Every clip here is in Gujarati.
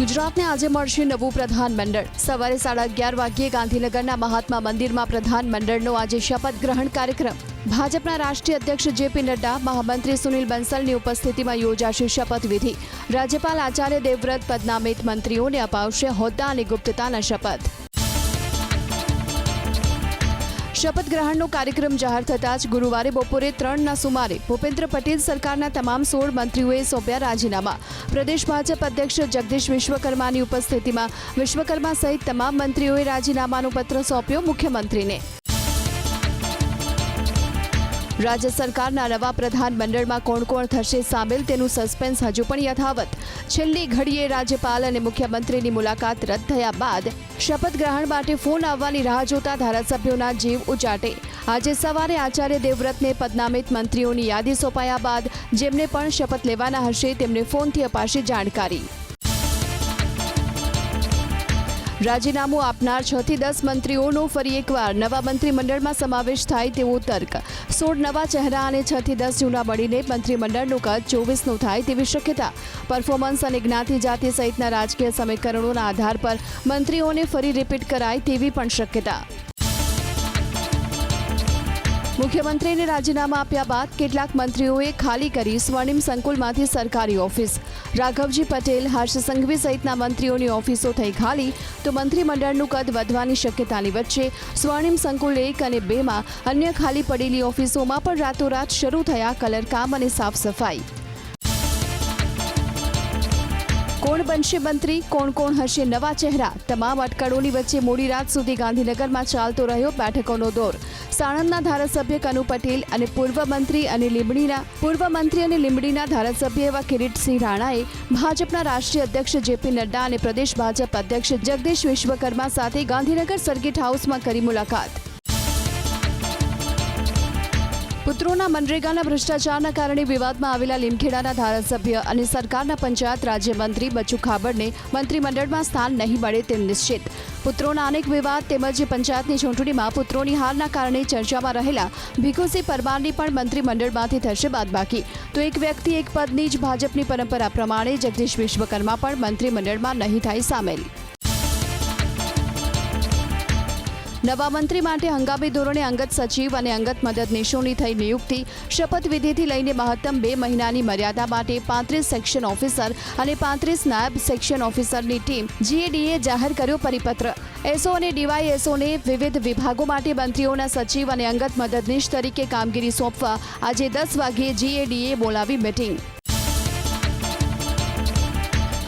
ગુજરાતને આજે મળશે નવું પ્રધાનમંડળ. સવારે સાડા અગિયાર વાગ્યે ગાંધીનગરના મહાત્મા મંદિરમાં પ્રધાનમંડળનો આજે શપથ ગ્રહણ કાર્યક્રમ. ભાજપના રાષ્ટ્રીય અધ્યક્ષ જેપી નડ્ડા, મહામંત્રી સુનિલ બંસલની ઉપસ્થિતિમાં યોજાશે શપથવિધિ રાજ્યપાલ આચાર્ય દેવવ્રત, પદનામિત મંત્રીઓને અપાવશે હોદ્દા અને ગુપ્તતાના શપથ. શપથ ગ્રહણનો કાર્યક્રમ જાહેર થતાં જ ગુરુવારે બપોરે ત્રણના સુમારે ભૂપેન્દ્ર પટેલ સરકારના તમામ સોળ મંત્રીઓએ સોંપ્યા રાજીનામા. પ્રદેશ ભાજપ અધ્યક્ષ જગદીશ વિશ્વકર્માની ઉપસ્થિતિમાં વિશ્વકર્મા સહિત તમામ મંત્રીઓએ રાજીનામાનો પત્ર સોંપ્યો મુખ્યમંત્રીને. રાજ્ય સરકારના નવા પ્રધાનમંડળમાં કોણ કોણ થશે સામેલ તેનું સસ્પેન્સ હજુ પણ યથાવત. છેલ્લી ઘડીએ રાજ્યપાલ અને મુખ્યમંત્રીની મુલાકાત રદ થયા બાદ શપથ ગ્રહણ માટે ફોન આવવાની રાહ જોતા ધારાસભ્યોના જીવ ઉચાટે આજે સવારે આચાર્ય દેવવ્રતને પદનામિત મંત્રીઓની યાદી સોંપાયા બાદ જેમને પણ શપથ લેવાના હશે તેમને ફોનથી અપાશે જાણકારી. રાજીનામું આપનાર છ થી દસ મંત્રીઓનો ફરી એકવાર નવા મંત્રીમંડળમાં સમાવેશ થાય તેવો તર્ક. સોળ નવા ચહેરા અને છ થી દસ જૂના મળીને મંત્રીમંડળનું કદ ચોવીસનું થાય તેવી શક્યતા. પરફોર્મન્સ અને જ્ઞાતિ જાતિ સહિતના રાજકીય સમીકરણોના આધાર પર મંત્રીઓને ફરી રિપીટ કરાય તેવી પણ શક્યતા. મુખ્યમંત્રીને રાજીનામા આપ્યા બાદ કેટલાક મંત્રીઓએ ખાલી કરી સ્વર્ણિમ સંકુલમાંથી સરકારી ઓફિસ. રાઘવજી પટેલ, હર્ષ સંઘવી સહિતના મંત્રીઓની ઓફિસો થઈ ખાલી, તો મંત્રીમંડળનું કદ વધવાની શક્યતાની વચ્ચે સ્વર્ણિમ સંકુલ એક અને બેમાં અન્ય ખાલી પડેલી ઓફિસોમાં પણ રાતોરાત શરૂ થયા કલરકામ અને સાફ સફાઈ કોણ બનશે મંત્રી? કોણ કોણ હશે નવા ચહેરા? તમામ અટકળોની વચ્ચે મોડી રાત સુધી ગાંધીનગરમાં ચાલતો રહ્યો બેઠકોનો દોર. સાણંદના ધારાસભ્ય કનુ પટેલ અને પૂર્વ મંત્રી અને લીંબડીના પૂર્વ મંત્રી અને લીંબડીના ધારાસભ્ય એવા કિરીટસિંહ રાણાએ ભાજપના રાષ્ટ્રીય અધ્યક્ષ જેપી નડ્ડા અને પ્રદેશ ભાજપ અધ્યક્ષ જગદીશ વિશ્વકર્મા સાથે ગાંધીનગર સર્કિટ હાઉસમાં કરી મુલાકાત. પુત્રોના મનરેગાના ભ્રષ્ટાચારના કારણે વિવાદમાં આવેલા લીમખેડાના ધારાસભ્ય અને સરકારના પંચાયત રાજ્યમંત્રી બચુ ખાબડને મંત્રીમંડળમાં સ્થાન નહીં મળે તેમ નિશ્ચિત. પુત્રોના અનેક વિવાદ તેમજ પંચાયતની ચૂંટણીમાં પુત્રોની હારના કારણે ચર્ચામાં રહેલા ભીખુસિંહ પરમારની પણ મંત્રીમંડળમાંથી થશે બાદબાકી. તો એક વ્યક્તિ એક પદની જ ભાજપની પરંપરા પ્રમાણે જગદીશ વિશ્વકર્મા પણ મંત્રીમંડળમાં નહીં થાય સામેલ. નવા મંત્રી માટે હંગામી ધોરણે અંગત સચિવ અને અંગત મદદનીશોની થઈ નિયુક્તિ. શપથવિધિથી લઈને મહત્તમ બે મહિનાની મર્યાદા માટે પાંત્રીસ સેક્શન ઓફિસર અને પાંત્રીસ નાયબ સેક્શન ઓફિસરની ટીમ જીએડીએ જાહેર કર્યો પરિપત્ર. એસઓ અને ડીવાયએસઓને વિવિધ વિભાગો માટે મંત્રીઓના સચિવ અને અંગત મદદનીશ તરીકે કામગીરી સોંપવા આજે દસ વાગ્યે જીએડીએ બોલાવી મિટિંગ.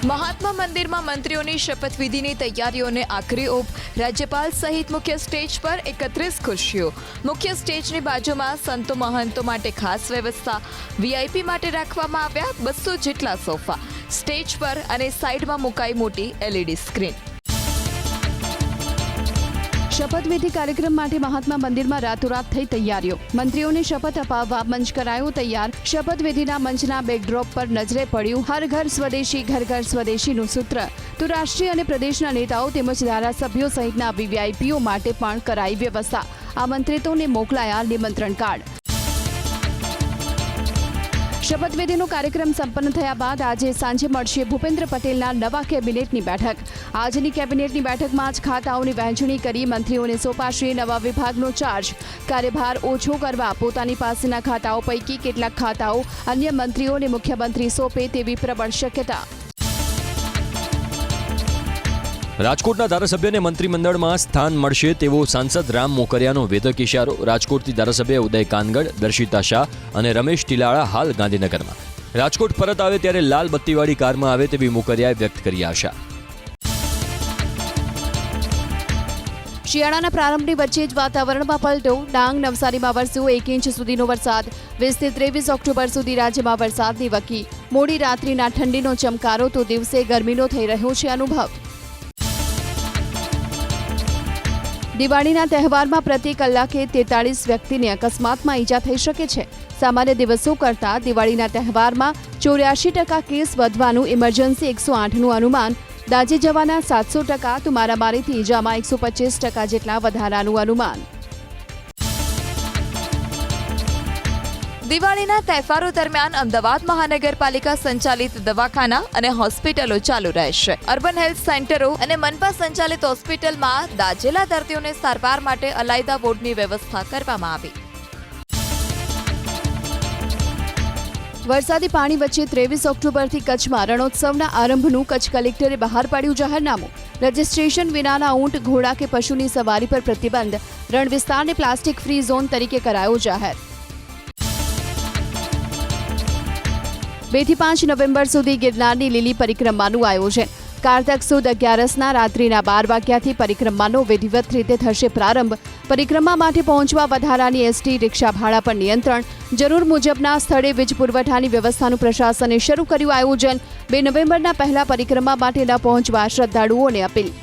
મહાત્મા મંદિરમાં મંત્રીઓની શપથવિધિની તૈયારીઓને આખરી ઓપ. રાજ્યપાલ સહિત મુખ્ય સ્ટેજ પર એકત્રીસ ખુરશીઓ. મુખ્ય સ્ટેજની બાજુમાં સંતો મહંતો માટે ખાસ વ્યવસ્થા. વીઆઈપી માટે રાખવામાં આવ્યા બસો જેટલા સોફા. સ્ટેજ પર અને સાઈડમાં મુકાઈ મોટી એલઈડી સ્ક્રીન. શપથવિધિ કાર્યક્રમ માટે મહાત્મા મંદિરમાં રાતોરાત થઈ તૈયારીઓ. મંત્રીઓને શપથ અપાવવા મંચ કરાયો તૈયાર. શપથવિધિના મંચના બેકડ્રોપ પર નજરે પડ્યું હર ઘર સ્વદેશી, ઘર ઘર સ્વદેશીનું સૂત્ર. તો રાષ્ટ્રીય અને પ્રદેશના નેતાઓ તેમજ ધારાસભ્યો સહિતના વીવીઆઈપીઓ માટે પણ કરાઈ વ્યવસ્થા. આમંત્રિતોને મોકલાયા નિમંત્રણ કાર્ડ. શપથવિધિનો કાર્યક્રમ સંપન્ન થયા બાદ આજે સાંજે મળશે ભૂપેન્દ્ર પટેલના નવા કેબિનેટની બેઠક. આજની કેબિનેટની બેઠકમાં જ ખાતાઓની વહેંચણી કરી મંત્રીઓને સોંપાશે નવા વિભાગનો ચાર્જ. કાર્યભાર ઓછો કરવા પોતાની પાસેના ખાતાઓ પૈકી કેટલાક ખાતાઓ અન્ય મંત્રીઓને મુખ્યમંત્રી સોંપે તેવી પ્રબળ શક્યતા. રાજકોટના ધારાસભ્યને મંત્રીમંડળમાં સ્થાન મળશે તેવો સાંસદ રામ મોકરિયાનો વેધક ઇશારો રાજકોટથી ધારાસભ્ય ઉદય કાનગડ, દર્શિતા શાહ અને રમેશ ટીલાળા હાલ ગાંધીનગરમાં. રાજકોટ પરત આવે ત્યારે લાલ બત્તીવાળી કારમાં આવે તેવી મોકરિયાએ વ્યક્ત કરી આશા. શિયાળાના પ્રારંભની વચ્ચે જ વાતાવરણમાં પલટો. ડાંગ નવસારીમાં વરસ્યો એક ઇંચ સુધીનો વરસાદ. વીસથી ત્રેવીસ ઓક્ટોબર સુધી રાજ્યમાં વરસાદની વકી. મોડી રાત્રિના ઠંડીનો ચમકારો તો દિવસે ગરમીનો થઈ રહ્યો છે અનુભવ. દિવાળીના તહેવારમાં પ્રતિ કલાકે તેતાળીસ વ્યક્તિને અકસ્માતમાં ઈજા થઈ શકે છે. સામાન્ય દિવસો કરતાં દિવાળીના તહેવારમાં ચોર્યાસી ટકા કેસ વધવાનું ઇમરજન્સી એકસો આઠનું અનુમાન. દાઝી જવાના સાતસો ટકા તો મારામારીથી ઈજામાં એકસો પચીસ ટકા જેટલા વધારાનું અનુમાન. દિવાળીના તહેવારો દરમિયાન અમદાવાદ મહાનગરપાલિકા સંચાલિત દવાખાના અને હોસ્પિટલો ચાલુ રહેશે. અર્બન હેલ્થ સેન્ટરો અને મનપા સંચાલિત હોસ્પિટલમાં દાજેલા દર્દીઓને સારવાર માટે અલાયદા વોર્ડની વ્યવસ્થા કરવામાં આવી. વરસાદી પાણી વચ્ચે ત્રેવીસ ઓક્ટોબરથી કચ્છમાં રણોત્સવના આરંભનું કચ્છ કલેક્ટરે બહાર પાડ્યું જાહેરનામું. રજિસ્ટ્રેશન વિનાના ઊંટ, ઘોડા કે પશુની સવારી પર પ્રતિબંધ. રણ વિસ્તારને પ્લાસ્ટિક ફ્રી ઝોન તરીકે કરાયો જાહેર. બેથી પાંચ નવેમ્બર સુધી ગિરનારની લીલી પરિક્રમાનું આયોજન. કારતક સુદ અગિયારસના રાત્રિના બાર વાગ્યાથી પરિક્રમાનો વિધિવત રીતે થશે પ્રારંભ. પરિક્રમા માટે પહોંચવા વધારાની એસટી, રિક્ષા ભાડા પર નિયંત્રણ. જરૂર મુજબના સ્થળે વીજ પુરવઠાની વ્યવસ્થાનું પ્રશાસને શરૂ કર્યું આયોજન. બે નવેમ્બરના પહેલા પરિક્રમા માટે ન પહોંચવા શ્રદ્ધાળુઓને અપીલ.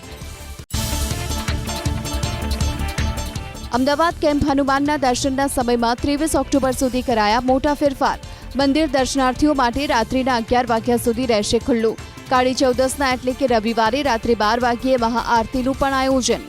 અમદાવાદ કેમ્પ હનુમાનના દર્શનના સમયમાં ત્રેવીસ ઓક્ટોબર સુધી કરાયા મોટા ફેરફાર. મંદિર દર્શનાર્થીઓ માટે રાત્રિના અગિયાર વાગ્યા સુધી રહેશે ખુલ્લું. કાળી ચૌદસના એટલે કે રવિવારે રાત્રે બાર વાગ્યે મહાઆરતીનું પણ આયોજન.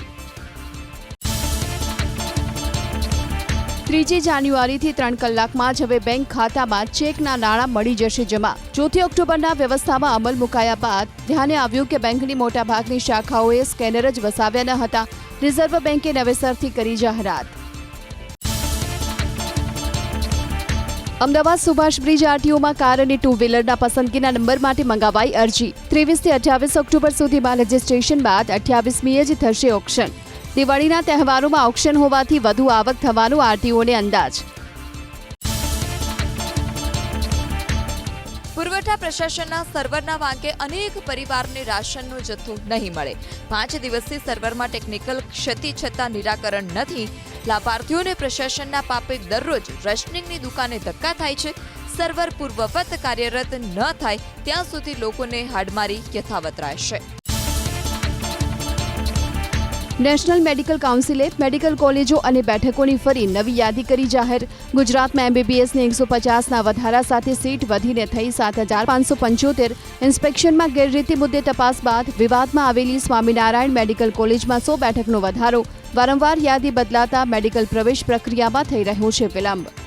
ત્રીજી જાન્યુઆરીથી ત્રણ કલાકમાં જ હવે બેંક ખાતામાં ચેકના નાણાં મળી જશે જમા. ચોથી ઓક્ટોબરના વ્યવસ્થામાં અમલ મુકાયા બાદ ધ્યાને આવ્યું કે બેંકની મોટાભાગની શાખાઓએ સ્કેનર જ વસાવ્યા ન હતા. રિઝર્વ બેંકે નવેસરથી કરી જાહેરાત. અમદાવાદ સુભાષ બ્રિજ આરટીઓમાં કાર અને ટુ વ્હીલરના પસંદગીના નંબર માટે મંગાવાઈ અરજી. ત્રેવીસથી અઠ્યાવીસ ઓક્ટોબર સુધીમાં રજીસ્ટ્રેશન બાદ અઠ્યાવીસમીએ જ થશે ઓક્શન. દિવાળીના તહેવારોમાં ઓક્શન હોવાથી વધુ આવક થવાનો આરટીઓને અંદાજ. પુરવઠા પ્રશાસનના સર્વરના વાંકે અનેક પરિવારને રાશનનો જથ્થો નહીં મળે. પાંચ દિવસથી સર્વરમાં ટેકનિકલ ક્ષતિ છતાં નિરાકરણ નથી. લાભાર્થીઓને પ્રશાસનના પાપે દરરોજ રેશનિંગની દુકાને ધક્કા થાય છે. સર્વર પૂર્વવત કાર્યરત ન થાય, ત્યાં સુધી લોકોને હાડમારી યથાવત રહેશે. નેશનલ મેડિકલ કાઉન્સિલે મેડિકલ કોલેજો અને બેઠકોની ફરી નવી યાદી કરી જાહેર. ગુજરાતમાં એમબીબીએસની એકસો પચાસના વધારા સાથે સીટ વધીને થઈ સાત હજાર પાંચસો પંચોતેર. ઇન્સ્પેક્શનમાં ગેરરીતિ મુદ્દે તપાસ બાદ વિવાદમાં આવેલી સ્વામિનારાયણ મેડિકલ કોલેજમાં સો બેઠકનો વધારો. વારંવાર યાદી બદલાતા મેડિકલ પ્રવેશ પ્રક્રિયામાં થઈ રહ્યો છે વિલંબ.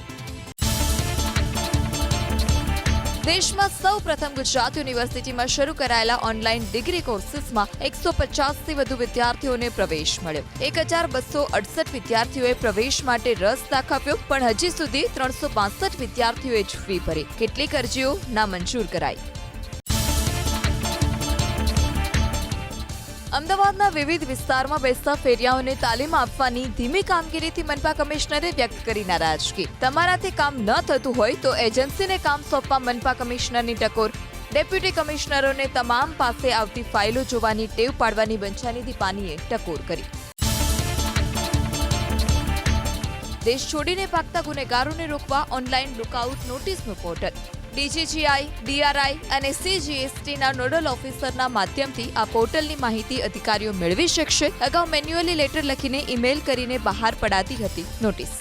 દેશમાં સૌ પ્રથમ ગુજરાત યુનિવર્સિટીમાં શરૂ કરાયેલા ઓનલાઈન ડિગ્રી કોર્સિસમાં એકસો પચાસથી વધુ વિદ્યાર્થીઓને પ્રવેશ મળ્યો. એક હજાર બસો અડસઠ વિદ્યાર્થીઓએ પ્રવેશ માટે રસ દાખવ્યો, પણ હજી સુધી ત્રણસો વિદ્યાર્થીઓએ જ ફી ભરી. કેટલીક અરજીઓ નામંજૂર કરાઈ. અમદાવાદના વિવિધ વિસ્તારમાં બેસતા ફેરિયાઓને તાલીમ આપવાની ધીમી કામગીરીથી મનપા કમિશનરે વ્યક્ત કરી નારાજગી. તમારાથી કામ ન થતું હોય તો એજન્સીને કામ સોંપવા મનપા કમિશનરની ટકોર. ડેપ્યુટી કમિશનરોને તમામ પાસે આવતી ફાઇલો જોવાની ટેવ પાડવાની બંછાનિધિ પાનીએ ટકોર કરી. દેશ છોડીને ભાગતા ગુનેગારોને રોકવા ઓનલાઈન લુકઆઉટ નોટિસનું પોર્ટલ. ડીજીજીઆઈ, ડીઆરઆઈ અને સીજીએસટીના નોડલ ઓફિસરના માધ્યમથી આ પોર્ટલની માહિતી અધિકારીઓ મેળવી શકશે. અગાઉ મેન્યુઅલી લેટર લખીને ઈમેલ કરીને બહાર પડાતી હતી નોટિસ.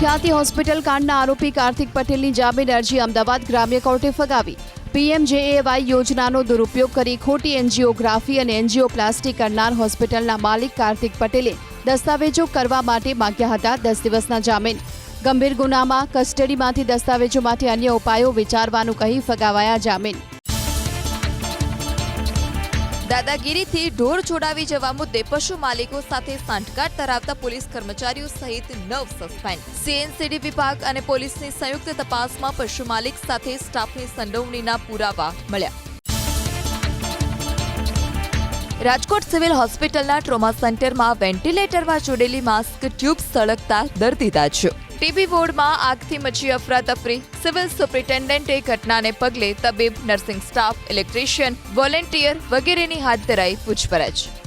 ખ્યાતિ હોસ્પિટલ કાંડના આરોપી કાર્તિક પટેલની જામીન અરજી અમદાવાદ ગ્રામ્ય કોર્ટે ફગાવી. પીએમજેએવાય યોજનાનો દુરુપયોગ કરી ખોટી એન્જિયોગ્રાફી અને એન્જિયોપ્લાસ્ટી કરનાર હોસ્પિટલના માલિક કાર્તિક પટેલે દસ્તાવેજો કરવા માટે માંગ્યા હતા દસ દિવસના જામીન. ગંભીર ગુનામાં કસ્ટડીમાંથી દસ્તાવેજોમાંથી અન્ય ઉપાયો વિચારવાનું કહી ફગાવાયા જામીન. દાદાગીરીથી ઢોર છોડાવી જવા મુદ્દે પશુ માલિકો સાથે સાંઠગાંઠ ધરાવતા પોલીસ કર્મચારીઓ સહિત નવ સસ્પેન્ડ સીએનસીડી વિભાગ અને પોલીસની સંયુક્ત તપાસમાં પશુ માલિક સાથે સ્ટાફની સંડોવણીના પુરાવા મળ્યા. રાજકોટ સિવિલ હોસ્પિટલના ટ્રોમા સેન્ટરમાં વેન્ટિલેટરમાં જોડેલી માસ્ક ટ્યુબ સળગતા દર્દી દાજ્યો ટીબી વોર્ડમાં આગથી મચી અફરાતફરી. સિવિલ સુપ્રિન્ટેન્ડન્ટે ઘટનાને પગલે તબીબ, નર્સિંગ સ્ટાફ, ઇલેક્ટ્રિશિયન, વોલેન્ટિયર વગેરેની હાથ ધરાઈ પૂછપરછ.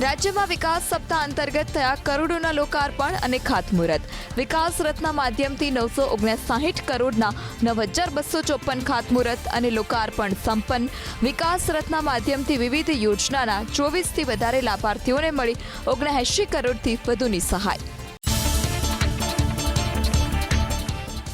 રાજ્યમાં વિકાસ સપ્તાહ અંતર્ગત થયા કરોડોના લોકાર્પણ અને ખાતમુહૂર્ત. વિકાસ રથના માધ્યમથી નવસો ઓગણસાઠ કરોડના નવ હજાર બસો ચોપન ખાતમુહૂર્ત અને લોકાર્પણ સંપન્ન. વિકાસ રથના માધ્યમથી વિવિધ યોજનાના ચોવીસથી વધારે લાભાર્થીઓને મળી ઓગણએંશી કરોડથી વધુની સહાય.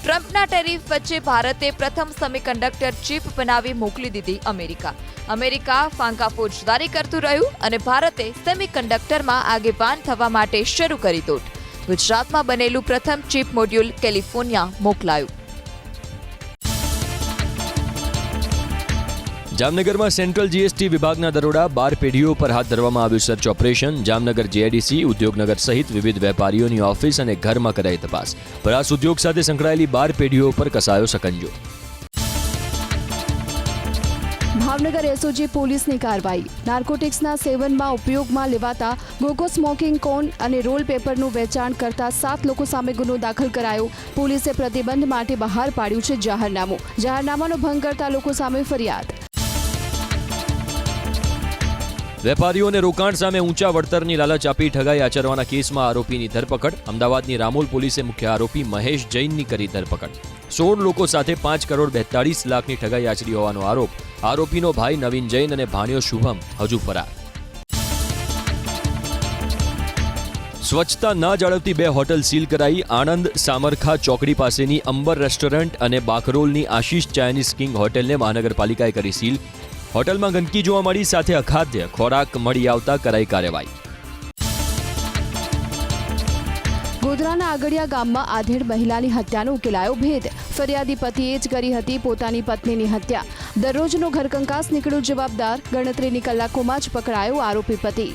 ટ્રમ્પના ટેરિફ વચ્ચે ભારતે પ્રથમ સેમિકન્ડક્ટર ચિપ બનાવી મોકલી દીધી અમેરિકા. અમેરિકા ફાંકા ફોજદારી કરતું રહ્યું અને ભારતે સેમિકન્ડક્ટરમાં આગેવાન થવા માટે શરૂ કરી દોટ. ગુજરાતમાં બનેલું પ્રથમ ચિપ મોડ્યુલ કેલિફોર્નિયા મોકલાયું. જામનગરમાં સેન્ટ્રલ જીએસટી વિભાગના દરોડા બાર પેઢીઓ પર હાથ ધરવામાં આવ્યું search operation. Jamnagar GIDC, Udyognagar સહિત વિવિધ વેપારીઓની ઓફિસ અને ઘરમાં કરાઈ તપાસ. પરાસ ઉદ્યોગ સાથે સંકળાયેલી બાર પેઢીઓ પર કસાયો સકંજો. ભાવનગર એસઓજી પોલીસની કાર્યવાહી. નાર્કોટિક્સના સેવનમાં ઉપયોગમાં લેવાતા ગોગો સ્મોકિંગ કોન અને રોલ પેપરનું વેચાણ કરતા સાત લોકો સામે ગુનો દાખલ કરાયો. પોલીસે પ્રતિબંધ માટે બહાર પાડ્યું છે જાહેરનામું. જાહેરનામાનો ભંગ કરતા લોકો સામે ફરિયાદ. વેપારીઓને રોકાણ સામે ઊંચા વળતરની લાલચ આપી ઠગાઈ આચરવાના કેસમાં આરોપીની ધરપકડ. અમદાવાદની રામોલ પોલીસે મુખ્ય આરોપી મહેશ જૈનની કરી ધરપકડ. સોળ લોકો સાથે પાંચ કરોડ બેતાળીસ લાખની ઠગાઈ આચરી હોવાનો આરોપ. આરોપીનો ભાઈ નવીન જૈન અને ભાણ્યો શુભમ હજુ ફરાર. સ્વચ્છતા ન જાળવતી બે હોટલ સીલ કરાઈ આણંદ સામરખા ચોકડી પાસેની અંબર રેસ્ટોરન્ટ અને બાકરોલની આશીષ ચાઇનીઝ કિંગ હોટેલને મહાનગરપાલિકાએ કરી સીલ. હોટલમાં ગંદકી જોવા મળી, સાથે અખાદ્ય ખોરાક મળી આવતા કરાઈ કાર્યવાહી. ગોધરાના આગળિયા ગામમાં આધેડ મહિલાની હત્યાનો ઉકેલાયો ભેદ. ફરિયાદી પતિએ જ કરી હતી પોતાની પત્નીની હત્યા. દરરોજનો ઘરકંકાસ નીકળ્યો જવાબદાર, ગણતરીની કલાકોમાં જ પકડાયો આરોપી પતિ.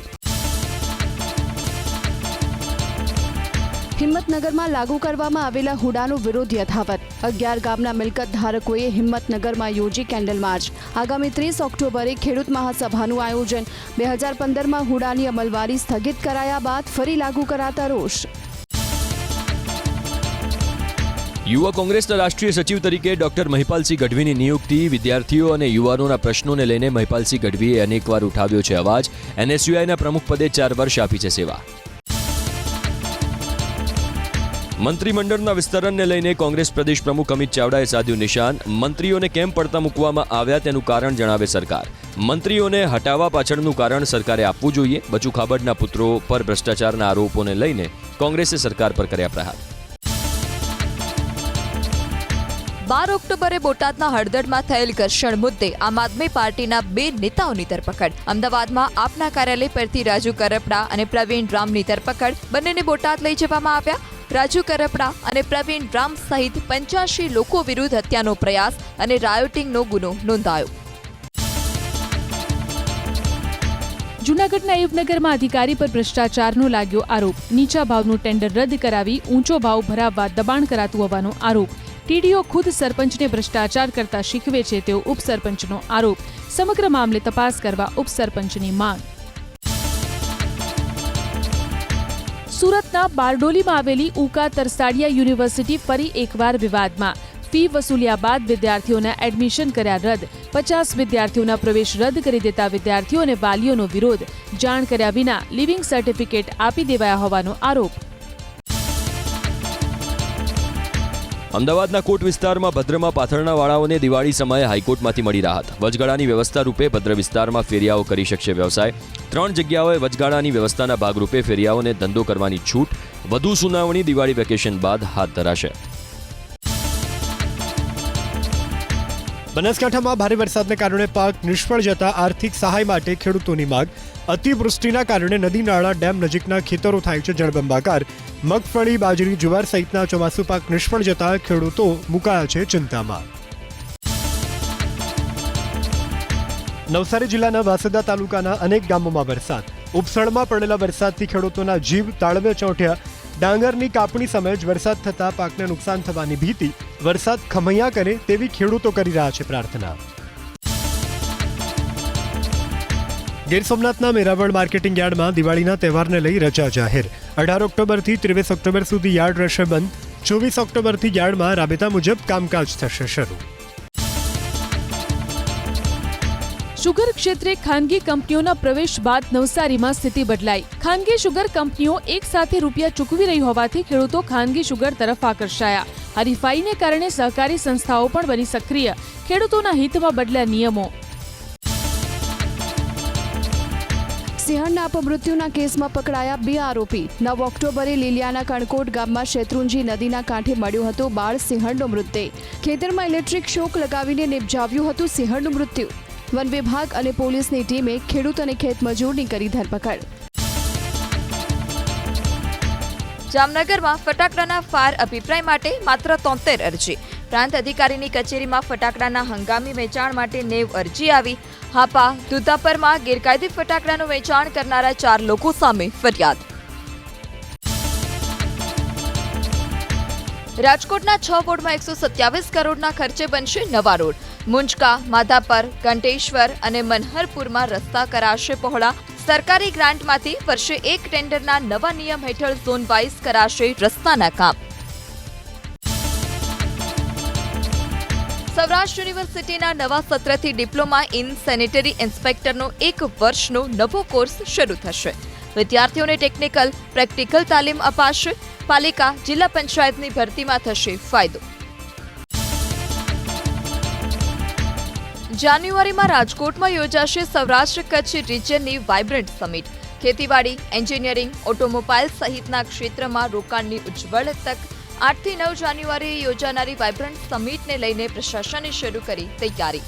હિંમતનગરમાં લાગુ કરવામાં આવેલા હુડાનો વિરોધ યથાવત. અગિયાર ગામના મિલકત ધારકોએ હિંમતનગરમાં યોજી કેન્ડલ માર્ચ. આગામી ત્રીસ ઓક્ટોબરે ખેડૂત મહાસભાનું આયોજન. બે હજાર પંદરમાં હુડાની અમલવારી સ્થગિત કરાયા બાદ ફરી લાગુ કરાતા રોષ. યુવા કોંગ્રેસના રાષ્ટ્રીય સચિવ તરીકે ડોક્ટર મહિપાલસિંહ ગઢવીની નિયુક્તિ, વિદ્યાર્થીઓ અને યુવાનોના પ્રશ્નોને લઈને મહિપાલસિંહ ગઢવીએ અનેકવાર ઉઠાવ્યો છે અવાજ. એનએસયુઆઈના પ્રમુખ પદે ચાર વર્ષ આપી છે સેવા. મંત્રીમંડળના વિસ્તરણને લઈને કોંગ્રેસ પ્રદેશ પ્રમુખ અમિત ચાવડાએ સાધ્યું નિશાન. મંત્રીઓને કેમ પડતા મૂકવામાં આવ્યા તેનું કારણ જણાવે સરકાર. મંત્રીઓને હટાવવા પાછળનું કારણ સરકારે આપવું જોઈએ. બચુ ખાબડના પુત્રો પર ભ્રષ્ટાચારના આરોપોને લઈને કોંગ્રેસે સરકાર પર કર્યા પ્રહાર. બાર ઓક્ટોબરે બોટાદના હળદરમાં થયેલ ઘર્ષણ મુદ્દે આમ આદમી પાર્ટીના બે નેતાઓની ધરપકડ. અમદાવાદમાં આપના કાર્યાલય પરથી રાજુ કરપડા અને પ્રવીણ રામની ધરપકડ બંનેને બોટાદ લઈ જવામાં આવ્યા. રાજુ કરપડા અને પ્રવીણ રામ સહિત પંચ્યાસી લોકો વિરુદ્ધ હત્યાનો પ્રયાસ અને રાયોટિંગનો ગુનો નોંધાયો. જૂનાગઢના યુવનગરમાં અધિકારી પર ભ્રષ્ટાચારનો લાગ્યો આરોપ. નીચા ભાવનું ટેન્ડર રદ કરાવી ઊંચો ભાવ ભરાવવા દબાણ કરાતું હોવાનો આરોપ. ટીડીઓ ખુદ સરપંચને ભ્રષ્ટાચાર કરતા શીખવે છે તેવો ઉપસરપંચનો આરોપ. સમગ્ર મામલે તપાસ કરવા ઉપસરપંચની માંગ. સુરતના બારડોલીમાં આવેલી ઉકા તરસાડિયા યુનિવર્સિટી ફરી એકવાર વિવાદમાં. ફી વસૂલ્યા બાદ વિદ્યાર્થીઓના એડમિશન કર્યા રદ. પચાસ વિદ્યાર્થીઓના પ્રવેશ રદ કરી દેતા વિદ્યાર્થીઓ અને વાલીઓનો વિરોધ. જાણ કર્યા વિના લિવિંગ સર્ટિફિકેટ આપી દેવાયા હોવાનો આરોપ. અમદાવાદના કોટ વિસ્તારમાં ભદ્રમાં પાથરના વાળાઓને દિવાળી સમયે હાઈકોર્ટમાંથી મળી રાહત. વચગાળાની વ્યવસ્થા રૂપે ભદ્ર વિસ્તારમાં ફેરિયાઓ કરી શકશે વ્યવસાય. ત્રણ જગ્યાઓએ વચગાળાની વ્યવસ્થાના ભાગરૂપે ફેરિયાઓને ધંધો કરવાની છૂટ. વધુ સુનાવણી દિવાળી વેકેશન બાદ હાથ ધરાશે. બનાસકાંઠામાં ભારે વરસાદને કારણે પાક નિષ્ફળ જતા આર્થિક સહાય માટે ખેડૂતોની માંગ. અતિવૃષ્ટિના કારણે નદી નાળા, ડેમ નજીકના ખેતરો થાય છે જળબંબાકાર. મગફળી, બાજરી, જુવાર સહિતના ચોમાસુ પાક નિષ્ફળ જતા ખેડૂતો મુકાયા છે ચિંતામાં. નવસારી જિલ્લાના વાસદા તાલુકાના અનેક ગામોમાં વરસાદ. ઉપસળમાં પડેલા વરસાદથી ખેડૂતોના જીવ તાળવે ચોંટ્યા. ડાંગરની કાપણી સમયે જ વરસાદ થતા પાકને નુકસાન થવાની ભીતિ. વરસાદ ખમૈયા કરે તેવી ખેડૂતો કરી રહ્યા છે પ્રાર્થના. ગીર સોમનાથના મેરાવળ માર્કેટિંગ યાર્ડમાં દિવાળીના તહેવારને લઈ રજા જાહેર. અઢાર ઓક્ટોબરથી ત્રેવીસ ઓક્ટોબર સુધી યાર્ડ રહેશે બંધ. ચોવીસ ઓક્ટોબરથી યાર્ડમાં રાબેતા મુજબ કામકાજ થશે શરૂ. શુગર ક્ષેત્રે ખાનગી કંપનીઓના પ્રવેશ બાદ નવસારીમાં સ્થિતિ બદલાઈ. ખાનગી શુગર કંપનીઓ એક સાથે રૂપિયા ચૂકવી રહી હોવાથી ખેડૂતો ખાનગી શુગર તરફ આકર્ષાયા. હરીફાઈને કારણે સહકારી સંસ્થાઓ પણ બની સક્રિય. ખેડૂતોના હિતમાં બદલ્યા નિયમો. સિંહણના અપમૃત્યુના કેસમાં પકડાયા બે આરોપી. નવ ઓક્ટોબરે લીલિયાના કણકોટ ગામમાં શેત્રુંજી નદીના કાંઠે મળ્યો હતો બાળ સિંહણનો મૃતદેહ. ખેતરમાં ઇલેક્ટ્રિક શોક લગાવીને નિપજાવ્યું હતું સિંહણનું મૃત્યુ. વન વિભાગ અને પોલીસની ટીમે ખેડૂત અને ખેતમજૂરની કરી ધરપકડ. જામનગરમાં ફટાકડાના ફાર અભિપ્રાય માટે માત્ર તોતેર અરજી. પ્રાંત અધિકારીની કચેરીમાં ફટાકડાના હંગામી વેચાણ માટે નેવ અરજી આવી. હાપા, દુધાપરમાં ગેરકાયદે ફટાકડાનું વેચાણ કરનારા ચાર લોકો સામે ફરિયાદ. રાજકોટના છ વોર્ડમાં એકસો સત્યાવીસ કરોડના ખર્ચે બનશે નવા રોડ. મુંજકા, માધાપર, ઘંટેશ્વર અને મનહરપુરમાં રસ્તા કરાશે પહોળા. સરકારી ગ્રાન્ટમાંથી વર્ષે એક ટેન્ડરના નવા નિયમ હેઠળ ઝોન વાઇઝ કરાશે રસ્તાના કામ. સૌરાષ્ટ્ર યુનિવર્સિટીના નવા સત્રથી ડિપ્લોમા ઇન સેનેટરી ઇન્સ્પેક્ટરનો એક વર્ષનો નવો કોર્સ શરૂ થશે. વિદ્યાર્થીઓને ટેકનિકલ, પ્રેક્ટિકલ તાલીમ અપાશે. પાલિકા, જિલ્લા પંચાયતની ભરતીમાં થશે ફાયદો. જાન્યુઆરીમાં રાજકોટમાં યોજાશે સૌરાષ્ટ્ર કચ્છ રિજનની વાઇબ્રન્ટ સમિટ. ખેતીવાડી, એન્જિનિયરિંગ ઓટોમોબાઈલ સહિતના ક્ષેત્રમાં રોકાણની ઉજ્જવળ તક. આઠથી નવ જાન્યુઆરીએ યોજાનારી વાઇબ્રન્ટ સમિટને લઈને પ્રશાસને શરૂ કરી તૈયારી.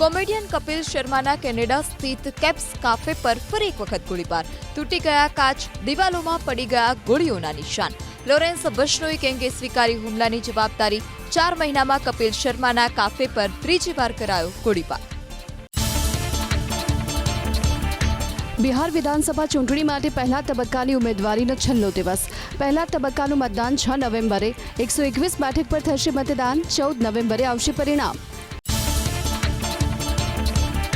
કોમેડિયન કપિલ શર્માના કેનેડા સ્થિત કેપ્સ કાફે પર ફરી એક વખત ગોળીબાર. તૂટી ગયા કાચ, દિવાલોમાં પડી ગયા ગોળીઓના નિશાન. લોરેન્સ બશનોઈ કેંગે સ્વીકારી હુમલાની જવાબદારી ચાર મહિનામાં કપિલ શર્માના કાફે પર ત્રીજી વાર કરાયો ગોળીબાર. બિહાર વિધાનસભા ચૂંટણી માટે પહેલા તબક્કાની ઉમેદવારીનો છેલ્લો દિવસ. પહેલા તબક્કાનું મતદાન છ નવેમ્બરે. એકસો એકવીસ બેઠક પર થશે મતદાન. ચૌદ નવેમ્બરે આવશે પરિણામ.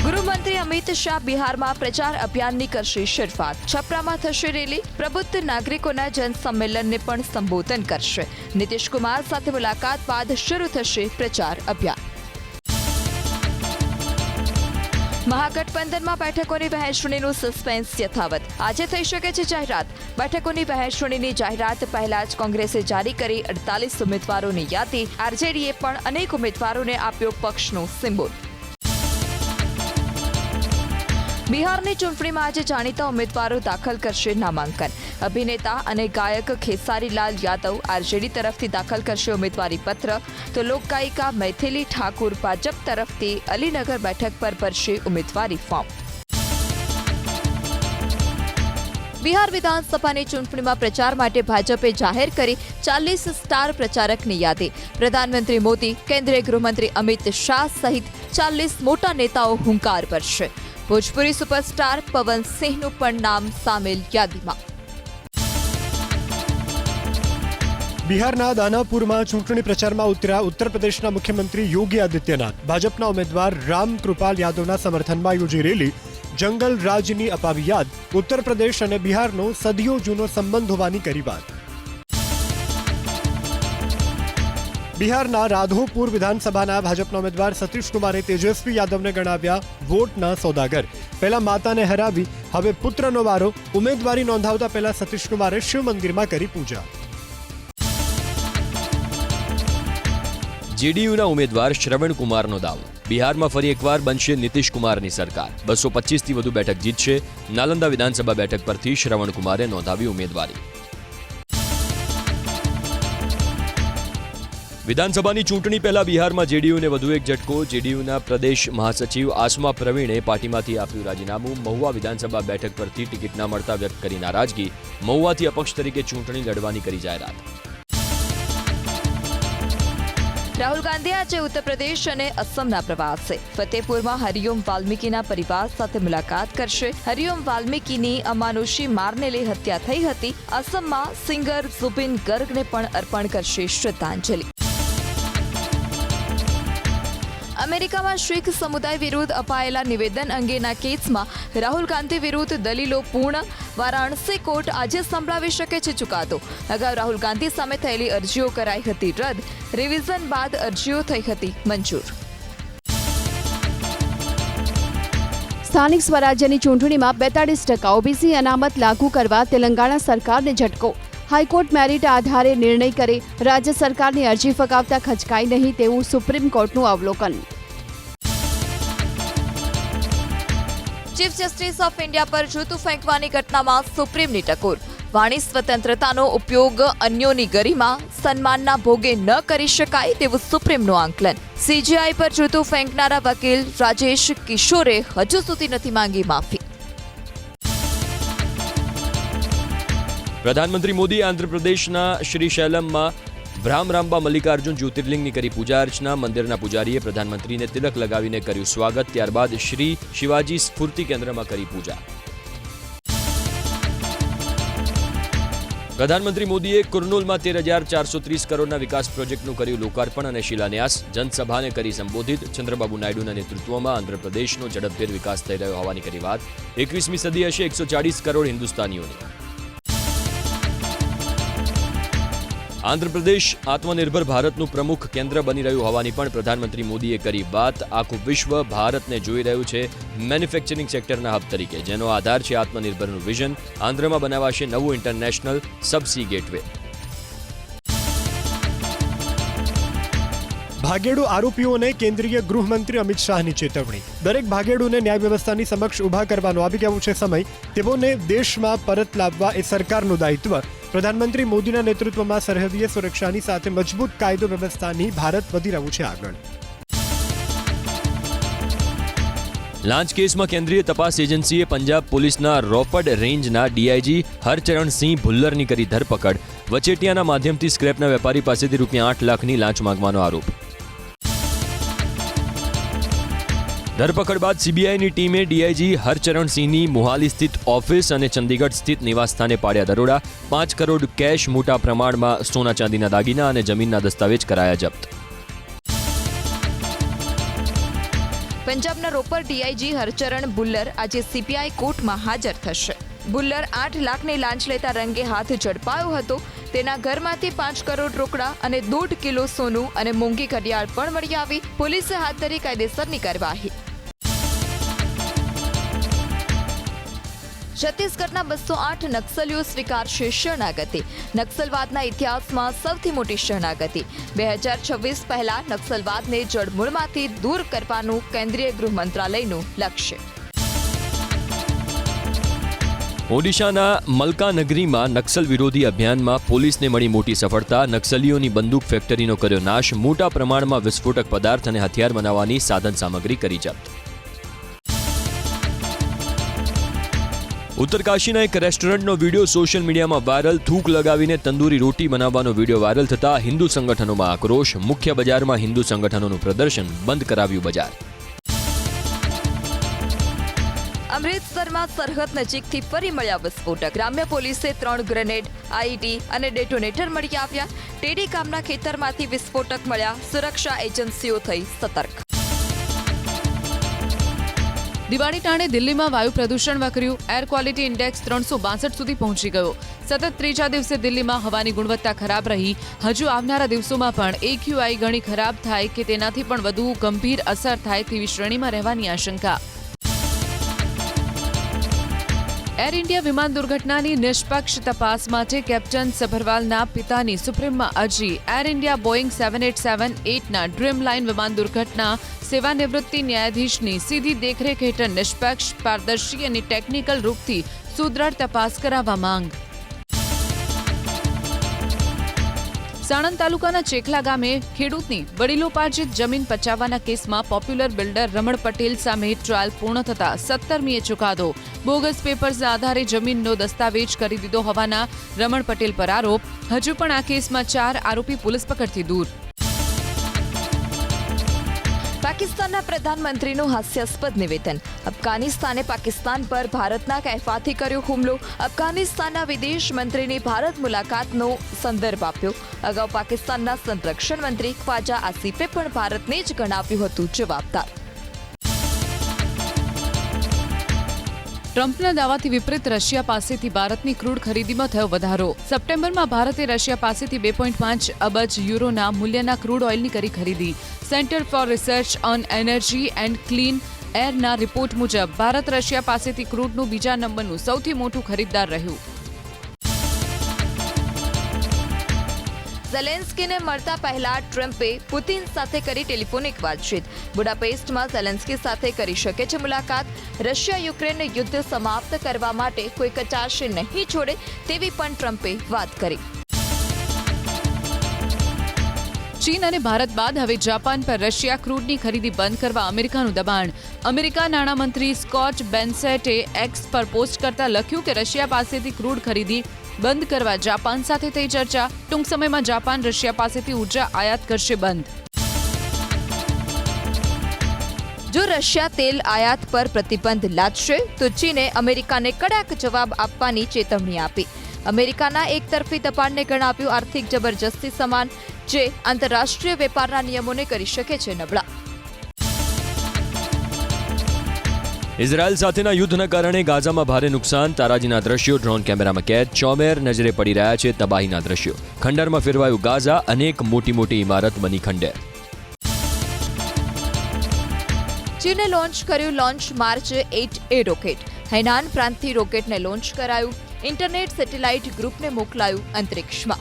ગૃહમંત્રી અમિત શાહ બિહારમાં પ્રચાર અભિયાનની કરશે શરૂઆત. છપરામાં થશે રેલી. પ્રબુદ્ધ નાગરિકોના જનસંમેલનને પણ સંબોધન કરશે. નીતિશ કુમાર સાથે મુલાકાત બાદ શરૂ થશે પ્રચાર અભિયાન. મહાગઠબંધનમાં બેઠકોની વહેંચણીનું સસ્પેન્સ યથાવત. આજે થઈ શકે છે જાહેરાત. બેઠકોની વહેંચણીની જાહેરાત પહેલા જ કોંગ્રેસે જારી કરી અડતાલીસ ઉમેદવારોની યાદી. આરજેડીએ પણ અનેક ઉમેદવારોને આપ્યો પક્ષનો સિમ્બોલ. બિહારની ચૂંટણીમાં આજે જાણીતા ઉમેદવારો દાખલ કરશે નામાંકન. અભિનેતા અને ગાયક ખેસારીલાલ યાદવ આરજેડી તરફથી દાખલ કરશે ઉમેદવારી પત્ર. તો લોકગાયિકા મૈથિલી ઠાકુર ભાજપ તરફથી અલીનગર બેઠક પર ભરશે ઉમેદવારી ફોર્મ. બિહાર વિધાનસભાની ચૂંટણીમાં પ્રચાર માટે ભાજપે જાહેર કરી ચાલીસ સ્ટાર પ્રચારકની યાદી. પ્રધાનમંત્રી મોદી, કેન્દ્રીય ગૃહમંત્રી અમિત શાહ સહિત ચાલીસ મોટા નેતાઓ હુંકાર ભરશે. ભોજપુરી સુપરસ્ટાર પવન સિંહનું પણ નામ સામેલ યાદીમાં. બિહારના દાનાપુરમાં ચૂંટણી પ્રચારમાં ઉતર્યા ઉત્તર પ્રદેશના મુખ્યમંત્રી યોગી આદિત્યનાથ. ભાજપના ઉમેદવાર રામ કૃપાલ યાદવના સમર્થનમાં યોજી રેલી. જંગલ રાજની અપાવી યાદ. ઉત્તર પ્રદેશ અને બિહારનો સદીઓ જૂનો સંબંધ હોવાની કરી વાત. બિહારના રાધોપુર વિધાનસભાના ભાજપના ઉમેદવાર સતીશ કુમારે તેજસ્વી યાદવને ગણાવ્યા વોટના સોદાગર. પહેલા માતાને હરાવી, હવે પુત્રનો વારો. ઉમેદવારી નોંધાવતા પહેલા સતીશ કુમારે શિવ મંદિરમાં કરી પૂજા. જેડીયુના ઉમેદવાર શ્રવણ કુમારનો દાવો. બિહારમાં ફરી એકવાર બનશે નીતિશ કુમારની સરકાર. બસો પચીસથી વધુ બેઠક જીતશે. નાલંદા વિધાનસભા બેઠક પરથી શ્રવણ કુમારે નોંધાવી ઉમેદવારી. વિધાનસભાની ચૂંટણી પહેલા બિહારમાં જેડીયુને વધુ એક ઝટકો, જેડીયુના પ્રદેશ મહાસચિવ આસમા પ્રવીણે પાર્ટીમાંથી આપ્યું રાજીનામું. મહુવા વિધાનસભા બેઠક પરથી ટિકિટ ન મળતા વ્યક્ત કરી નારાજગી. મહુવાથી અપક્ષ તરીકે ચૂંટણી લડવાની કરી જાહેરાત. રાહુલ ગાંધી આજે ઉત્તર પ્રદેશ અને અસમના પ્રવાસે. ફતેપુરમાં હરિઓમ વાલ્મીકીના પરિવાર સાથે મુલાકાત કરશે. હરિઓમ વાલ્મીકીની અમાનુષી મારને લઈ હત્યા થઈ હતી. અસમમાં સિંગર ઝુબિન ગર્ગને પણ અર્પણ કરશે શ્રદ્ધાંજલિ. અમેરિકામાં શીખ સમુદાય વિરુદ્ધ અપાયેલા નિવેદન અંગેના કેસમાં રાહુલ ગાંધી વિરુદ્ધ દલીલો પૂર્ણ. વારાણસી કોર્ટ આજે સંભળાવી શકે છે ચુકાદો. અગાઉ રાહુલ ગાંધી સામે થયેલી અરજીઓ કરાઈ હતી રદ. રિવિઝન બાદ અરજીઓ થઈ હતી મંજૂર. સ્થાનિક સ્વરાજ્યની ચૂંટણીમાં બેતાળીસ ટકા ઓબીસી અનામત લાગુ કરવા તેલંગાણા સરકારને ઝટકો. હાઈકોર્ટ મેરિટ આધારે નિર્ણય કરે. રાજ્ય સરકારની અરજી ફગાવતા ખચકાય નહીં તેવું સુપ્રીમ કોર્ટનું અવલોકન. ચીફ જસ્ટિસ ઓફ ઇન્ડિયા પર જૂતું ફેંકવાની ઘટનામાં સુપ્રીમની ટકોર. વાણી સ્વતંત્રતાનો ઉપયોગ અન્યોની ગરિમા, સન્માનના ભોગે ન કરી શકાય તેવું સુપ્રીમનું આંકલન. સીજીઆઈ પર જૂતું ફેંકનારા વકીલ રાજેશ કિશોરે હજુ સુધી નથી માંગી માફી. પ્રધાનમંત્રી મોદી આંધ્રપ્રદેશના શ્રીશૈલમમાં ભ્રામરાંબા મલ્લિકાર્જુન જ્યોતિર્લિંગની કરી પૂજા અર્ચના. મંદિરના પૂજારીએ પ્રધાનમંત્રીને તિલક લગાવીને કર્યું સ્વાગત. ત્યારબાદ શ્રી શિવાજી સ્ફૂર્તિ કેન્દ્રમાં કરી પૂજા. પ્રધાનમંત્રી મોદીએ કુર્નૂલમાં તેર હજાર ચારસો ત્રીસ કરોડના વિકાસ પ્રોજેક્ટનું કર્યું લોકાર્પણ અને શિલાન્યાસ. જનસભાને કરી સંબોધિત. ચંદ્રબાબુ નાયડુના નેતૃત્વમાં આંધ્રપ્રદેશનો ઝડપભેર વિકાસ થઈ રહ્યો હોવાની કરી વાત. એકવીસમી સદી હશે એકસો ચાળીસ કરોડ હિન્દુસ્તાનીઓની. આંધ્રપ્રદેશ આત્મનિર્ભર ભારતનું પ્રમુખ કેન્દ્ર બની રહ્યું હોવાની પણ પ્રધાનમંત્રી મોદીએ કરી વાત. આખું વિશ્વ ભારતને જોઈ રહ્યું છે મેન્યુફેક્ચરિંગ સેક્ટરના હબ તરીકે, જેનો આધાર છે આત્મનિર્ભરનું વિઝન. આંધ્રમાં બનાવાશે નવું ઇન્ટરનેશનલ સબસી ગેટવે. ભાગેડુ આરોપીઓને કેન્દ્રીય ગૃહમંત્રી અમિત શાહની ચેતવણી. દરેક ભાગેડુને ન્યાય વ્યવસ્થાની સમક્ષ ઊભા કરવાનો આવી ગયું છે સમય. તેઓને દેશમાં પરત લાવવા એ સરકારનું દાયિત્વ. પ્રધાનમંત્રી મોદીના નેતૃત્વમાં સરહદીય સુરક્ષાની સાથે મજબૂત કાયદો વ્યવસ્થાની ભારત વધી રહ્યું છે આગળ. લાંચ કેસમાં કેન્દ્રીય તપાસ એજન્સીએ પંજાબ પોલીસના રોપડ રેન્જના ડીઆઈજી હરચરણસિંહ ભુલ્લરની કરી ધરપકડ. વચેટિયાના માધ્યમથી સ્ક્રેપના વેપારી પાસેથી રૂપિયા આઠ લાખની લાંચ માંગવાનો આરોપ. ધરપકડ બાદ સીબીઆઈની ટીમે ડીઆઈજી હરચરણસિંહની મોહાલી સ્થિત ઓફિસ અને ચંદીગઢ સ્થિત નિવાસસ્થાને પાડ્યા દરોડા. પાંચ કરોડ કેશ મોટા પ્રમાણમાં સોના ચાંદીના દાગીના અને જમીનના દસ્તાવેજ કરાયા જપ્ત. પંજાબના રોપર ડીઆઈજી હરચરણ બુલ્લર આજે સીપીઆઈ કોર્ટમાં હાજર થશે. બુલ્લર આઠ લાખની લાંચ લેતા રંગે હાથ ઝડપાયો હતો. તેના ઘરમાંથી પાંચ કરોડ રોકડા અને દોઢ કિલો સોનું અને મોંઘી ઘડિયાળ પણ મળી આવી. પોલીસે હાથ ધરી કાયદેસરની કાર્યવાહી. છત્તીસગઢના બસો આઠ નક્સલીઓ સ્વીકારશે શરણાગતિ. નક્સલવાદના ઇતિહાસમાં સૌથી મોટી શરણાગતિ. બે હજાર છવ્વીસ પહેલા નક્સલવાદને જડમૂળમાંથી દૂર કરવાનું કેન્દ્રીય ગૃહ મંત્રાલયનું લક્ષ્ય. ઓડિશાના મલકાનગરીમાં નક્સલ વિરોધી અભિયાનમાં પોલીસને મળી મોટી સફળતા. નક્સલીઓની બંદૂક ફેક્ટરીનો કર્યો નાશ. મોટા પ્રમાણમાં વિસ્ફોટક પદાર્થ અને હથિયાર બનાવવાની સાધન સામગ્રી કરી જપ્ત. ઉત્તરકાશીના એક રેસ્ટોરન્ટનો વીડિયો સોશિયલ મીડિયામાં વાયરલ, થૂક લગાવીને તંદૂરી રોટી બનાવવાનો વીડિયો વાયરલ થતા હિન્દુ સંગઠનોમાં આક્રોશ, મુખ્ય બજારમાં હિન્દુ સંગઠનોનું પ્રદર્શન બંધ કરાવ્યું બજાર. અમૃતસરમાં સરહદ નજીકથી ફરી મળ્યા વિસ્ફોટક. ગ્રામ્ય પોલીસે ત્રણ ગ્રેનેડ, આઈડી અને ડેટોનેટર મળી આવ્યા. ટેડી ગામના ખેતરમાંથી વિસ્ફોટક મળ્યા. સુરક્ષા એજન્સીઓ થઈ સતર્ક. દિવાળી ટાણે દિલ્હીમાં વાયુ પ્રદૂષણ વકર્યું. એર ક્વોલિટી ઇન્ડેક્સ ત્રણસો બાસઠ સુધી પહોંચી ગયો. સતત ત્રીજા દિવસે દિલ્હીમાં હવાની ગુણવત્તા ખરાબ રહી. હજુ આવનારા દિવસોમાં પણ એક્યુઆઈ ઘણી ખરાબ થાય કે તેનાથી પણ વધુ ગંભીર અસર થાય તેવી શ્રેણીમાં રહેવાની આશંકા. એર ઇન્ડિયા વિમાન દુર્ઘટનાની નિષ્પક્ષ તપાસ માટે કેપ્ટન સભરવાલના પિતાની સુપ્રીમમાં અરજી. Air India Boeing seven eight seven એટના dream line વિમાન દુર્ઘટના સેવાનિવૃત્તિ ન્યાયાધીશની સીધી દેખરેખ હેઠળ નિષ્પક્ષ, પારદર્શી અને ટેકનિકલ રૂપથી સુદ્રઢ તપાસ કરાવવા માંગ. સાણંદ તાલુકાના ચેખલા ગામે ખેડૂતની વડીલોપાર્જિત જમીન પચાવવાના કેસમાં પોપ્યુલર બિલ્ડર રમણ પટેલ સામે ટ્રાયલ પૂર્ણ થતા સત્તરમીએ ચુકાદો. બોગસ પેપર્સના આધારે જમીનનો દસ્તાવેજ કરી દીધો હોવાના રમણ પટેલ પર આરોપ. હજુ પણ આ કેસમાં ચાર આરોપી પોલીસ પકડથી દૂર. પાકિસ્તાનના પ્રધાનમંત્રીનું હાસ્યાસ્પદ નિવેદન. અફઘાનિસ્તાને પાકિસ્તાન પર ભારતના કહેવાથી કર્યો હુમલો. અફઘાનિસ્તાનના વિદેશ મંત્રીની ભારત મુલાકાતનો સંદર્ભ આપ્યો. અગાઉ પાકિસ્તાનના સંરક્ષણ મંત્રી ખ્વાજા આસિફે પણ ભારતને જ ગણાવ્યું હતું જવાબદાર. ટ્રમ્પના દાવાથી વિપરીત રશિયા પાસેથી ભારતની ક્રૂડ ખરીદીમાં થયો વધારો. સપ્ટેમ્બરમાં ભારતે રશિયા પાસેથી બે પોઈન્ટ પાંચ અબજ યુરોના મૂલ્યના ક્રૂડ ઓઇલની કરી ખરીદી. Centre for research on energy and clean એરના report મુજબ, ભારત રશિયા પાસેથી ક્રૂડનું બીજા નંબરનું સૌથી મોટું ખરીદદાર રહ્યું. ઝેલેન્સ્કીને મળતા પહેલા ટ્રમ્પે પુતિન સાથે કરી ટેલિફોનિક વાતચીત. બુડાપેસ્ટમાં ઝેલેન્સ્કી સાથે કરી શકે છે મુલાકાત. રશિયા યુક્રેન યુદ્ધ સમાપ્ત કરવા માટે કોઈ કચાશ નહીં છોડે તેવી પણ ટ્રમ્પે વાત કરી. ચીન અને ભારત બાદ હવે જાપાન પર રશિયા ક્રૂડની ખરીદી બંધ કરવા અમેરિકાનું દબાણ. અમેરિકા નાણામંત્રી સ્કોટ બેન્સેટે એક્સ પર પોસ્ટ કરતા લખ્યું કે રશિયા પાસેથી ક્રૂડ ખરીદી બંધ કરવા જાપાન સાથે થઈ ચર્ચા. ટૂંક સમયમાં જાપાન રશિયા પાસેથી ઊર્જા આયાત કરશે બંધ. જો રશિયા તેલ આયાત પર પ્રતિબંધ લાદશે, તો ચીને અમેરિકાને કડક જવાબ આપવાની ચેતવણી આપી. અમેરિકાના એકતરફી દબાણને ગણાવ્યું આર્થિક જબરજસ્તી સમાન, જે આંતરરાષ્ટ્રીય વેપારના નિયમોને કરી શકે છે નબળા. ઇઝરાયલ સાથેના યુદ્ધના કારણે ગાઝામાં ભારે નુકસાન, તારાજીના દ્રશ્યો, ડ્રોન કેમેરામાં કેદ, ચોમેર નજરે પડી રહ્યા છે તબાહીના દ્રશ્યો. ખંડરમાં ફેરવાયું ગાઝા, અનેક મોટી મોટી ઇમારત બની ખંડેર. ચીને લોન્ચ કર્યું launch March eight A rocket. Hainan પ્રાંતથી રોકેટને લોન્ચ કરાયું. ઇન્ટરનેટ સેટેલાઇટ ગ્રુપને મોકલાયું અંતરિક્ષમાં.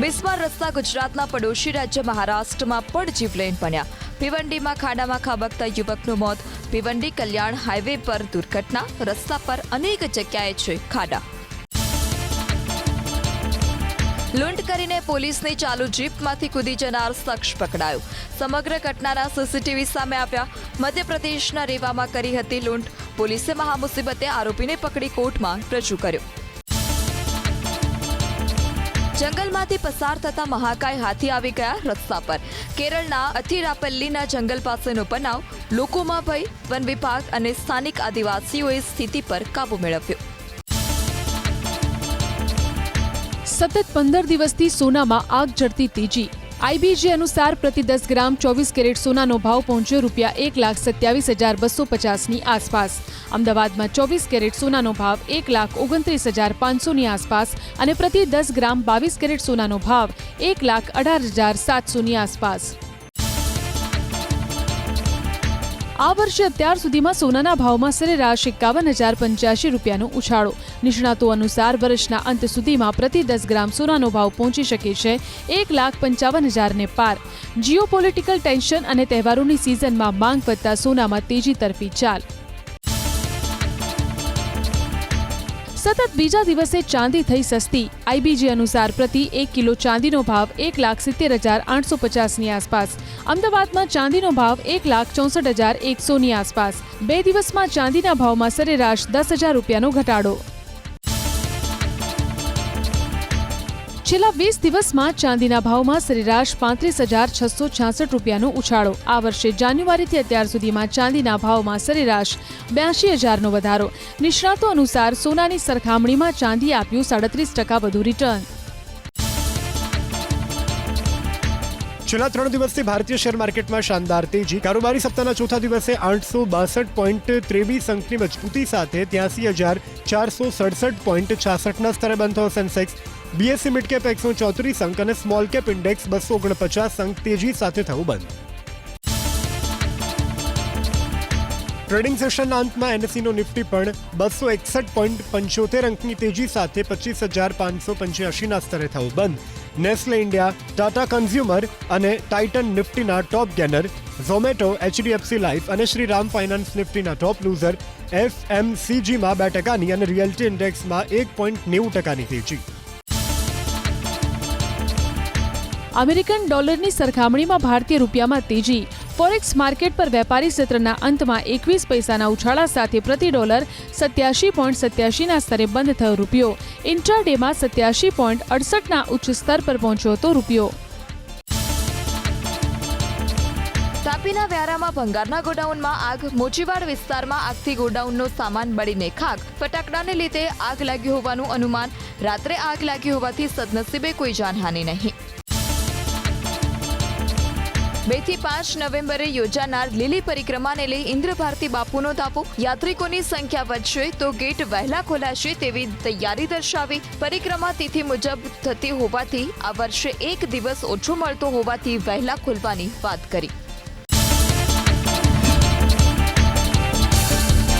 બિસ્માર રસ્તા ગુજરાતના પડોશી રાજ્ય મહારાષ્ટ્રમાં પણ જીવલેન બન્યા. ભિવંડીમાં ખાડામાં ખાબકતા યુવકનું મોત. ભિવંડી કલ્યાણ હાઈવે પર દુર્ઘટના. રસ્તા પર અનેક જગ્યાએ છે ખાડા. લૂંટ કરીને પોલીસની ચાલુ જીપમાંથી કૂદી જનાર શખ્સ પકડાયો. સમગ્ર ઘટનાના સીસીટીવી સામે આવ્યા. મધ્યપ્રદેશના રેવામાં કરી હતી લૂંટ. પોલીસે મહામુસીબતે આરોપીને પકડી કોર્ટમાં રજૂ કર્યો. જંગલમાંથી પસાર થતા મહાકાય હાથી આવી ગયા રસ્તા પર. કેરળના અથિરાપલ્લીના જંગલ પાસેનો બનાવ લોકોમાં ભય, વન વિભાગ અને સ્થાનિક આદિવાસીઓએ સ્થિતિ પર કાબુ મેળવ્યો. સતત પંદર દિવસથી સોનામાં આગ જડતી તેજી. આઈબીજી અનુસાર પ્રતિ દસ ગ્રામ ચોવીસ કેરેટ સોનાનો ભાવ પહોંચ્યો રૂપિયા એક લાખ સત્યાવીસ હજાર બસો પચાસની આસપાસ. અમદાવાદમાં ચોવીસ કેરેટ સોનાનો ભાવ એક લાખ ઓગણત્રીસ હજાર પાંચસોની આસપાસ અને પ્રતિ દસ ગ્રામ બાવીસ કેરેટ સોનાનો ભાવ એક લાખ અઢાર હજાર સાતસોની આસપાસ. આ વર્ષે અત્યાર સુધીમાં સોનાના ભાવમાં સરેરાશ એકાવન હજાર પંચ્યાસી રૂપિયાનો ઉછાળો. નિષ્ણાતો અનુસાર વર્ષના અંત સુધીમાં પ્રતિ દસ ગ્રામ સોનાનો ભાવ પહોંચી શકે છે એક લાખ પંચાવન હજારને પાર. જીઓપોલિટિકલ ટેન્શન અને તહેવારોની સિઝનમાં માંગ વધતા સોનામાં તેજી તરફી ચાલ. સતત બીજા દિવસે ચાંદી થઈ સસ્તી. આઈબીજી અનુસાર પ્રતિ એક કિલો ચાંદીનો ભાવ એક લાખ સિત્તેર હજાર આઠસો પચાસની આસપાસ. અમદાવાદમાં ચાંદીનો ભાવ એક લાખ ચોસઠ હજાર એકસોની આસપાસ. બે દિવસમાં ચાંદીના ભાવમાં સરેરાશ દસ હજાર રૂપિયાનો ઘટાડો. છેલ્લા વીસ દિવસમાં ચાંદીના ભાવમાં સરેરાશ પાંત્રીસ હજાર છસો છાસઠ રૂપિયાનો ઉછાળો. આ વર્ષે જાન્યુઆરીથી અત્યાર સુધીમાં ચાંદીના ભાવમાં સરેરાશ બ્યાસી હજારનો વધારો. નિષ્ણાતો અનુસાર સોનાની સરખામણીમાં ચાંદી આપ્યું સાડત્રીસ ટકા વધુ રિટર્ન છેલ્લા ત્રણ દિવસથી ભારતીય શેર માર્કેટમાં શાનદાર તેજી. કારોબારી સપ્તાહના ચોથા દિવસે આઠસો બાસઠ પોઈન્ટ ત્રેવીસ અંકની મજબૂતી સાથે ત્યાસી હજાર ચારસો સડસઠ પોઈન્ટ છાસઠના સ્તરે બંધ થયો સેન્સેક્સ. બીએસસી મિડ કેપ એકસો ચોત્રીસ અંક અને સ્મોલ કેપ ઇન્ડેક્સ બસો ઓગણપચાસ અંક તેજી સાથે થયું બંધ. ટ્રેડિંગ સેશનના અંતમાં એનએસસીનો નિફ્ટી પણ બસો એકસઠ પોઈન્ટ પંચોતેર અંકની તેજી સાથે પચીસ હજાર પાંચસો પંચ્યાસીના સ્તરે થયું બંધ. નેસ્લે ઇન્ડિયા ટાટા કન્ઝ્યુમર અને Titan નિફ્ટીના top gainer Zomato HDFC life અને શ્રીરામ ફાઇનાન્સ નિફ્ટીના ટોપ લૂઝર એફએમસીજીમાં બે ટકાની અને રિયલ્ટી ઇન્ડેક્સમાં એક પોઈન્ટ નેવું ટકાની તેજી. અમેરિકન ડોલરની સરખામણીમાં ભારતીય રૂપિયામાં તેજી. ફોરેક્સ માર્કેટ પર વેપારી સત્રના અંતમાં એકવીસ પૈસાના ઉછાળા સાથે પ્રતિ ડોલર સત્યાસી પોઈન્ટ સત્યાસીના સ્તરે બંધ થયો રૂપિયો. ઇન્ટ્રાડેમાં સત્યાસી પોઈન્ટ અડસઠના ઉચ્ચ સ્તર પર પહોંચ્યો હતો રૂપિયો. તાપીના વ્યારામાં ભંગારના ગોડાઉનમાં આગ, મોચીવાડ વિસ્તારમાં આગથી ગોડાઉનનો સામાન બળીને ખાક. ફટાકડાને લીધે આગ લાગી હોવાનું અનુમાન. રાત્રે આગ લાગી હોવાથી સદનસીબે કોઈ જાનહાનિ નહીં. બેથી પાંચ નવેમ્બરે યોજાનાર લીલી પરિક્રમાને લઈ ઇન્દ્રભારતી બાપુનો દાવો યાત્રિકોની સંખ્યા વધશે તો ગેટ વહેલા ખોલાશે તેવી તૈયારી દર્શાવી પરિક્રમા તિથિ મુજબ થતી હોવાથી આ વર્ષે એક દિવસ ઓછો મળતો હોવાથી વહેલા ખોલવાની વાત કરી.